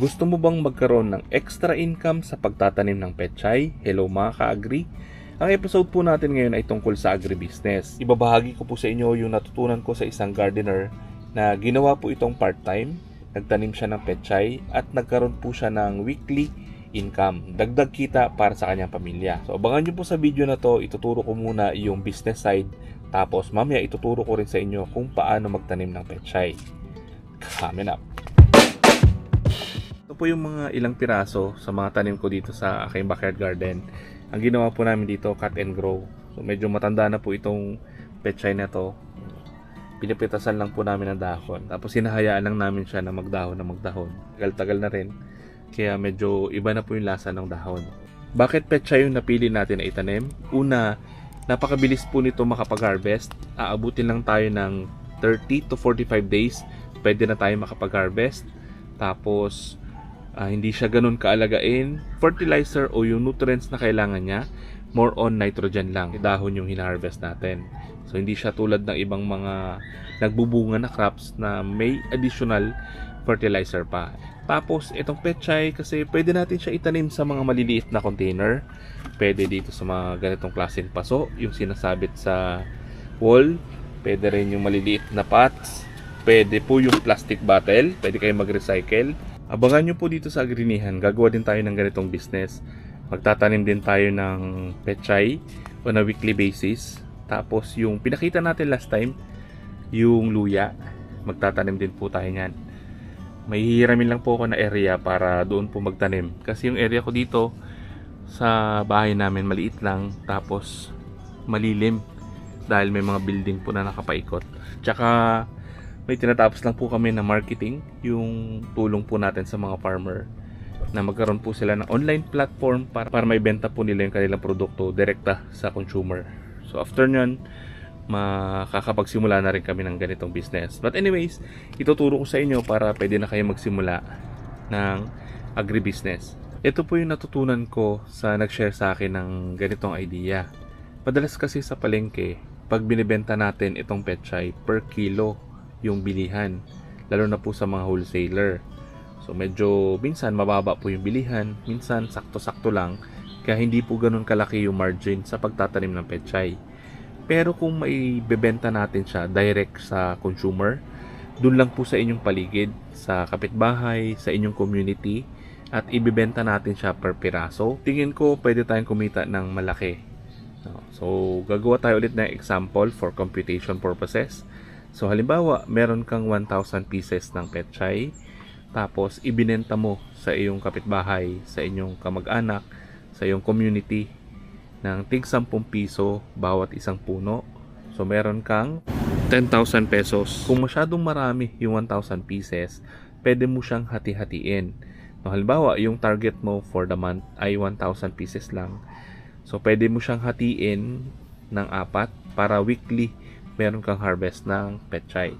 Gusto mo bang magkaroon ng extra income sa pagtatanim ng pechay? Hello mga ka-agri! Ang episode po natin ngayon ay tungkol sa agribusiness. Ibabahagi ko po sa inyo yung natutunan ko sa isang gardener na ginawa po itong part-time, nagtanim siya ng pechay at nagkaroon po siya ng weekly income. Dagdag kita para sa kanyang pamilya. So abangan nyo po sa video na to, ituturo ko muna yung business side tapos mamaya ituturo ko rin sa inyo kung paano magtanim ng pechay. Coming up! Ito po yung mga ilang piraso sa mga tanim ko dito sa aking backyard garden. Ang ginawa po namin dito, cut and grow. So medyo matanda na po itong pechay na to. Pinipitasan lang po namin ng dahon. Tapos hinahayaan lang namin siya na magdahon na magdahon. Tagal-tagal na rin. Kaya medyo iba na po yung lasa ng dahon. Bakit pechay yung napili natin na itanim? Una, napakabilis po nito makapag-harvest. Aabutin lang tayo ng 30 to 45 days. Pwede na tayo makapag-harvest. Tapos, ah, hindi siya ganun kaalagain. Fertilizer o yung nutrients na kailangan niya, more on nitrogen lang. Dahon yung hina-harvest natin. So, hindi siya tulad ng ibang mga nagbubunga na crops na may additional fertilizer pa. Tapos, itong pechay kasi pwede natin siya itanim sa mga maliliit na container. Pwede dito sa mga ganitong klaseng paso, yung sinasabit sa wall. Pwede rin yung maliliit na pots. Pwede po yung plastic bottle. Pwede kayong mag-recycle. Abangan nyo po dito sa Agrinihan. Gagawa din tayo ng ganitong business. Magtatanim din tayo ng pechay on a weekly basis. Tapos yung pinakita natin last time, yung luya. Magtatanim din po tayo niyan. May hihiramin lang po ako na area para doon po magtanim. Kasi yung area ko dito sa bahay namin maliit lang tapos malilim dahil may mga building po na nakapaikot. Tsaka may tinatapos lang po kami na marketing, yung tulong po natin sa mga farmer na magkaroon po sila ng online platform para, para may benta po nila yung kanilang produkto direkta sa consumer. So after nyon, makakapagsimula na rin kami ng ganitong business. But anyways, ituturo ko sa inyo para pwede na kayo magsimula ng agribusiness. Ito po yung natutunan ko sa nag-share sa akin ng ganitong idea. Padalas kasi sa palengke, pag binibenta natin itong pechay per kilo yung bilihan, lalo na po sa mga wholesaler. So medyo minsan mababa po yung bilihan, minsan sakto-sakto lang, kaya hindi po ganun kalaki yung margin sa pagtatanim ng pechay. Pero kung may bebenta natin siya direct sa consumer, dun lang po sa inyong paligid, sa kapitbahay, sa inyong community, at ibebenta natin siya per piraso, tingin ko pwede tayong kumita ng malaki. So, gagawa tayo ulit ng example for computation purposes. So, halimbawa, meron kang 1,000 pieces ng petchay, tapos ibinenta mo sa iyong kapitbahay, sa inyong kamag-anak, sa iyong community, ng tig 10 piso bawat isang puno. So, meron kang 10,000 pesos. Kung masyadong marami yung 1,000 pieces, pwede mo siyang hati-hatiin. No, halimbawa, yung target mo for the month ay 1,000 pieces lang. So, pwede mo siyang hatiin ng apat para weekly meron kang harvest ng petchay.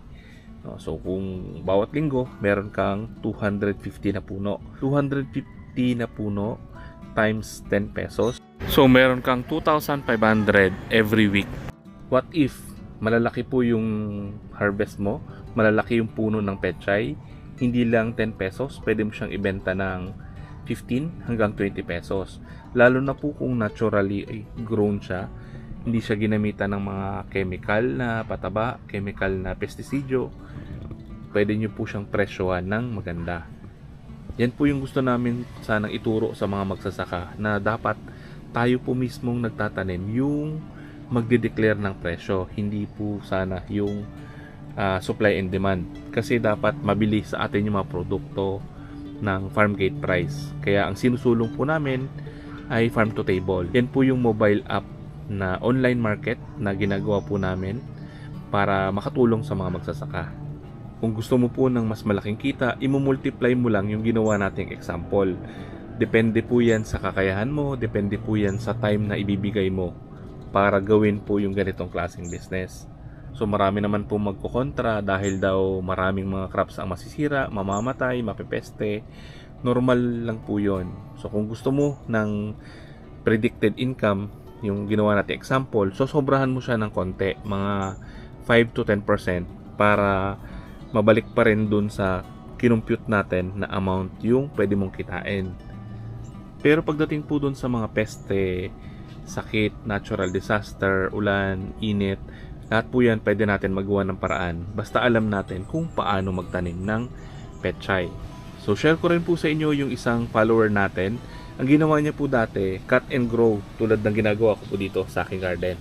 No, so, kung bawat linggo, meron kang 250 na puno. 250 na puno times 10 pesos. So, meron kang 2,500 every week. What if malalaki po yung harvest mo, malalaki yung puno ng petchay, hindi lang 10 pesos, pwede mo siyang ibenta ng 15 hanggang 20 pesos. Lalo na po kung naturally grown siya, hindi siya ginamitan ng mga chemical na pataba, chemical na pestisidyo, pwede nyo po siyang presyohan ng maganda. Yan po yung gusto namin sanang ituro sa mga magsasaka na dapat tayo po mismong nagtatanim yung magde-declare ng presyo, hindi po sana yung ah, supply and demand. Kasi dapat mabili sa atin yung mga produkto ng farm gate price. Kaya ang sinusulong po namin ay farm to table. Yan po yung mobile app na online market na ginagawa po namin para makatulong sa mga magsasaka. Kung gusto mo po ng mas malaking kita, imumultiply mo lang yung ginawa nating example. Depende po yan sa kakayahan mo, depende po yan sa time na ibibigay mo para gawin po yung ganitong klaseng business. So marami naman po magkokontra dahil daw maraming mga crops ang masisira, mamamatay, mapepeste. Normal lang po yon. So kung gusto mo ng predicted income, yung ginawa natin example, so sobrahan mo siya ng konti, mga 5 to 10% para mabalik pa rin dun sa kinumpute natin na amount yung pwede mong kitain. Pero pagdating po dun sa mga peste, sakit, natural disaster, ulan, init, lahat po yan pwede natin magawa ng paraan. Basta alam natin kung paano magtanim ng petchay. So share ko rin po sa inyo yung isang follower natin. Ang ginawa niya po dati, cut and grow tulad ng ginagawa ko po dito sa aking garden.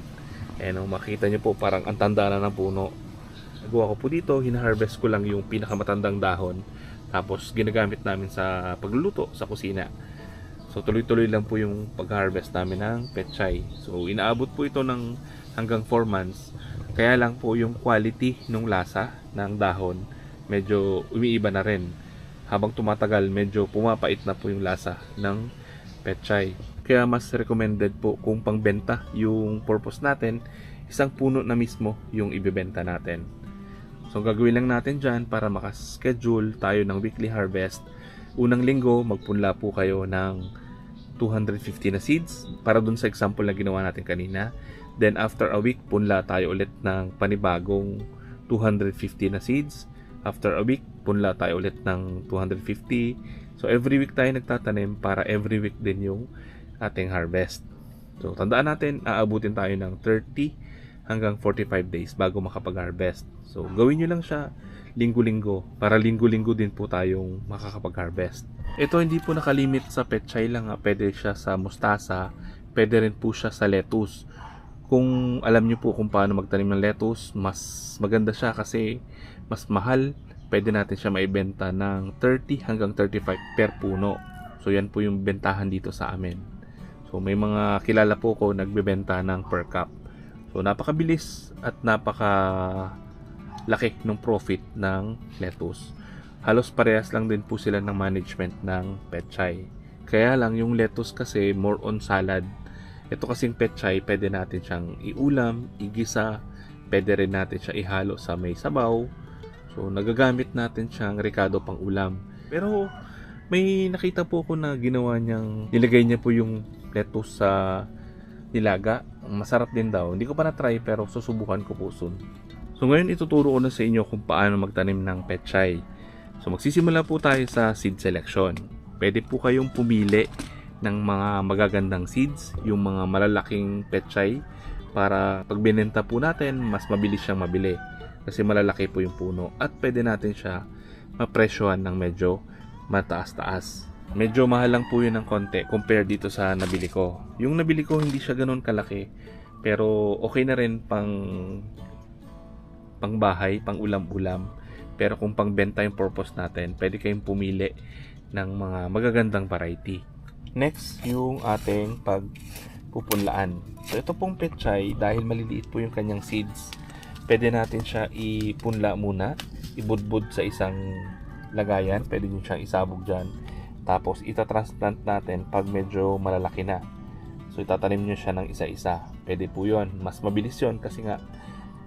Ayan o, makita niyo po parang ang tanda na ng puno. Nagawa ko po dito, hinaharvest ko lang yung pinakamatandang dahon. Tapos ginagamit namin sa pagluluto sa kusina. So tuloy-tuloy lang po yung pag-harvest namin ng petchay. So inaabot po ito ng hanggang 4 months. Kaya lang po yung quality ng lasa ng dahon medyo umiiba na rin. Habang tumatagal medyo pumapait na po yung lasa ng petchay. Kaya mas recommended po kung pangbenta yung purpose natin, isang puno na mismo yung ibebenta natin. So gagawin lang natin dyan para makaschedule tayo ng weekly harvest. Unang linggo, magpunla po kayo ng 250 na seeds para dun sa example na ginawa natin kanina. Then after a week, punla tayo ulit ng panibagong 250 na seeds. After a week, punla tayo ulit ng 250. So every week tayo nagtatanim para every week din yung ating harvest. So tandaan natin, aabutin tayo ng 30 hanggang 45 days bago makapag-harvest. So, gawin nyo lang siya linggo-linggo para linggo-linggo din po tayong makakapag-harvest. Ito hindi po nakalimit sa petchay lang ha. Pwede siya sa mustasa, pwede rin po siya sa lettuce. Kung alam nyo po kung paano magtanim ng lettuce, mas maganda siya kasi mas mahal. Pwede natin siya maibenta ng 30 hanggang 35 per puno. So, yan po yung bentahan dito sa amin. So, may mga kilala po ko nagbebenta ng per cup. So napakabilis at napaka laki ng profit ng lettuce. Halos parehas lang din po sila ng management ng petchay. Kaya lang yung lettuce kasi more on salad. Ito kasing petchay, pwede natin siyang iulam, igisa, pwede rin natin siya ihalo sa may sabaw. So nagagamit natin siyang ricado pang ulam. Pero may nakita po ko na ginawa niyang nilagay niya po yung lettuce sa nilaga. Masarap din daw. Hindi ko pa na-try pero susubukan ko po soon. So ngayon ituturo ko na sa inyo kung paano magtanim ng petchay. So magsisimula po tayo sa seed selection. Pwede po kayong pumili ng mga magagandang seeds, yung mga malalaking petchay para pag binenta po natin, mas mabilis siyang mabili kasi malalaki po yung puno at pwede natin siya mapresyohan ng medyo mataas-taas. Medyo mahal lang po yun ng konti compare dito sa nabili ko. Yung nabili ko hindi siya ganun kalaki pero okay na rin pang pang bahay, pang ulam-ulam. Pero kung pang benta yung purpose natin, pwede kayong pumili ng mga magagandang variety. Next, yung ating pagpupunlaan. So ito pong petchay, dahil maliliit po yung kanyang seeds, pwede natin siya ipunla muna, ibudbud sa isang lagayan, pwede nyo siyang isabog dyan. Tapos itatransplant natin pag medyo malalaki na. So itatanim nyo siya ng isa-isa. Pwede po yon Mas mabilis yon kasi nga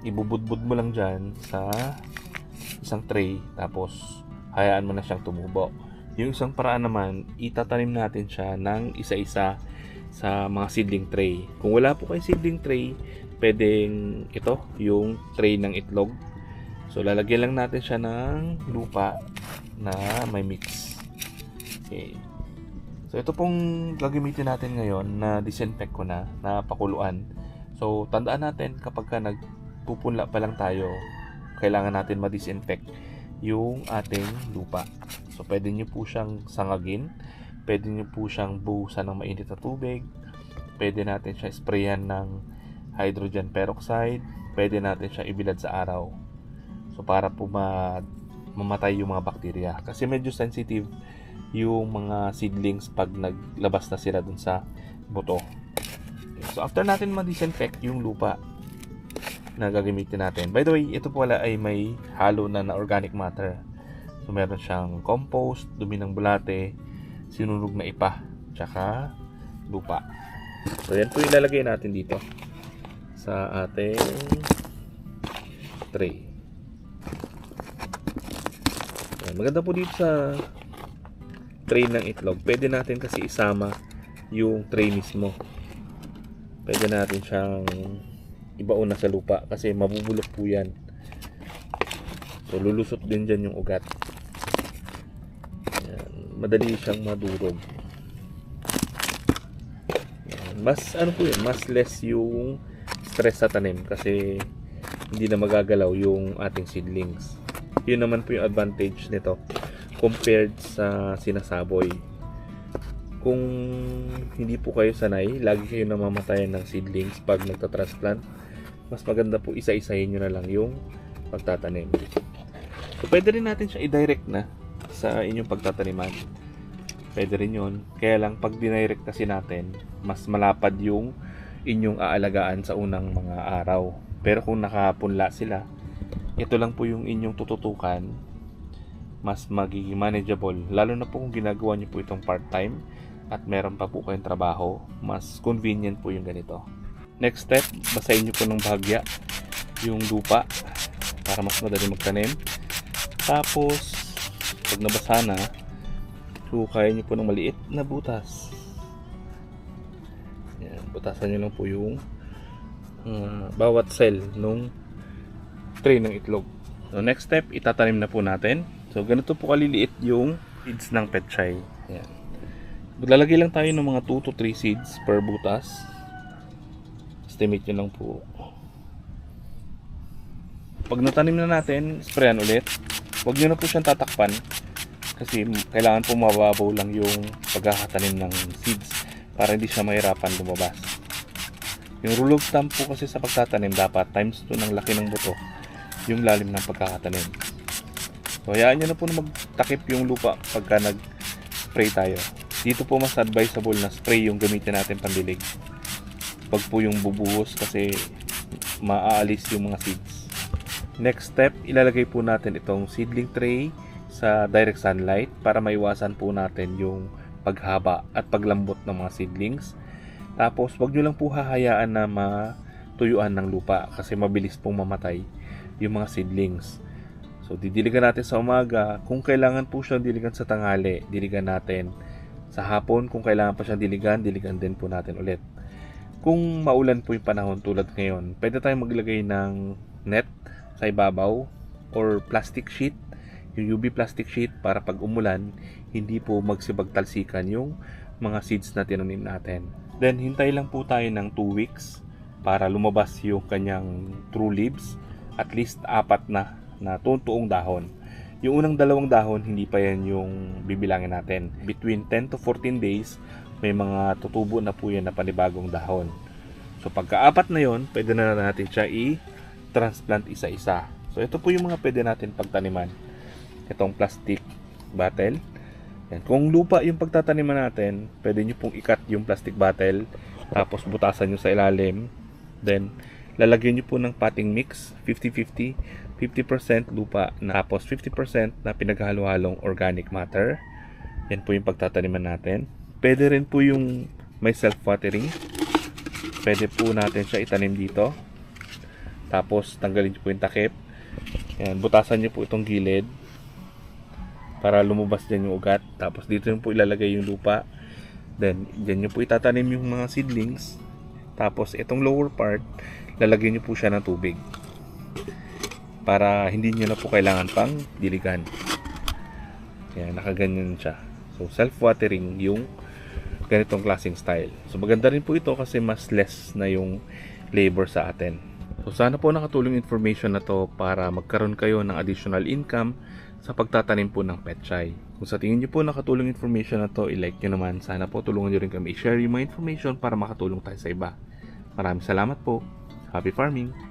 ibubudbud mo lang dyan sa isang tray tapos hayaan mo na siyang tumubo. Yung isang paraan naman, itatanim natin siya ng isa-isa sa mga seedling tray. Kung wala po kayong seedling tray, pwedeng ito, yung tray ng itlog. So lalagyan lang natin siya ng lupa na may mix. Okay. So ito pong gagamitin natin ngayon na disinfect ko na, na pakuluan. So tandaan natin kapag ka nagpupunla pa lang tayo, kailangan natin ma-disinfect yung ating lupa. So pwede nyo po siyang sangagin, pwede nyo po siyang buhusan ng mainit na tubig, pwede natin siya sprayan ng hydrogen peroxide, pwede natin siya ibilad sa araw. So para po ma mamatay yung mga bakterya kasi medyo sensitive yung mga seedlings pag naglabas na sila dun sa buto. So after natin ma-disinfect yung lupa na gagamitin natin. By the way, ito pala ay may halo na na organic matter. So meron siyang compost, dumi ng bulate, sinunog na ipa, tsaka lupa. So yan po ilalagay natin dito sa ating tray. Yan, maganda po dito sa tray ng itlog, pwede natin kasi isama yung tray mismo. Pwede natin siyang ibaon na sa lupa kasi mabubulok po yan. So lulusot din dyan yung ugat. madali siyang madurog. Mas ano po yun, mas less yung stress sa tanim kasi hindi na magagalaw yung ating seedlings. Yun naman po yung advantage nito compared sa sinasaboy. Kung hindi po kayo sanay, lagi kayo namamatayan ng seedlings pag nagtatransplant, mas maganda po isa-isahin nyo na lang yung pagtatanim. So, pwede rin natin siya i-direct na sa inyong pagtataniman. Pwede rin yun. Kaya lang, pag dinirect kasi natin, mas malapad yung inyong aalagaan sa unang mga araw. Pero kung nakapunla sila, ito lang po yung inyong tututukan, mas magiging manageable. Lalo na po kung ginagawa niyo po itong part-time at meron pa po kayong trabaho, mas convenient po yung ganito. Next step, basahin niyo po ng bahagya yung lupa para mas madali magtanim. Tapos, pag nabasa na, sukayin niyo po ng maliit na butas. Yan, butasan niyo lang po yung uh, bawat cell nung tray ng itlog. So, next step, itatanim na po natin. So, ganito po kaliliit yung seeds ng petchay. Yan. Maglalagay lang tayo ng mga 2 to 3 seeds per butas. Estimate nyo lang po. Pag natanim na natin, sprayan ulit. Huwag nyo na po siyang tatakpan. Kasi kailangan po mababaw lang yung pagkakatanim ng seeds para hindi siya mahirapan lumabas. Yung rule of thumb po kasi sa pagtatanim dapat times 2 ng laki ng buto yung lalim ng pagkakatanim. So, hayaan nyo na po na magtakip yung lupa pagka nag-spray tayo. Dito po mas advisable na spray yung gamitin natin pandilig. Pag po yung bubuhos kasi maaalis yung mga seeds. Next step, ilalagay po natin itong seedling tray sa direct sunlight para maiwasan po natin yung paghaba at paglambot ng mga seedlings. Tapos, wag nyo lang po hahayaan na matuyuan ng lupa kasi mabilis pong mamatay yung mga seedlings. So, didiligan natin sa umaga. Kung kailangan po siyang diligan sa tanghali, diligan natin. Sa hapon, kung kailangan pa siyang diligan, diligan din po natin ulit. Kung maulan po yung panahon tulad ngayon, pwede tayong maglagay ng net sa ibabaw or plastic sheet, yung UV plastic sheet para pag umulan, hindi po magsibagtalsikan yung mga seeds na tinanim natin. Then, hintay lang po tayo ng 2 weeks para lumabas yung kanyang true leaves at least apat na na tuong dahon. Yung unang dalawang dahon, hindi pa yan yung bibilangin natin. Between 10 to 14 days, may mga tutubo na po yan na panibagong dahon. So pagka-apat na yon, pwede na natin siya i-transplant isa-isa. So ito po yung mga pwede natin pagtaniman. Itong plastic bottle. Yan. Kung lupa yung pagtataniman natin, pwede nyo pong ikat yung plastic bottle, tapos butasan nyo sa ilalim. Then, lalagyan nyo po ng potting mix, 50-50, 50% lupa, na tapos 50% na pinaghalo-halong organic matter. Yan po yung pagtataniman natin. Pwede rin po yung may self-watering. Pwede po natin siya itanim dito. Tapos tanggalin nyo po yung takip. Yan, butasan nyo po itong gilid para lumabas dyan yung ugat. Tapos dito nyo po ilalagay yung lupa. Then, dyan nyo po itatanim yung mga seedlings. Tapos, itong lower part, lalagyan nyo po siya ng tubig. Para hindi nyo na po kailangan pang diligan. Yan, nakaganyan siya. So, self-watering yung ganitong klaseng style. So, maganda rin po ito kasi mas less na yung labor sa atin. So, sana po nakatulong information na to para magkaroon kayo ng additional income sa pagtatanim po ng petchay. Kung sa tingin nyo po nakatulong information na to, i-like nyo naman. Sana po tulungan nyo rin kami i-share yung mga information para makatulong tayo sa iba. Maraming salamat po. Happy farming!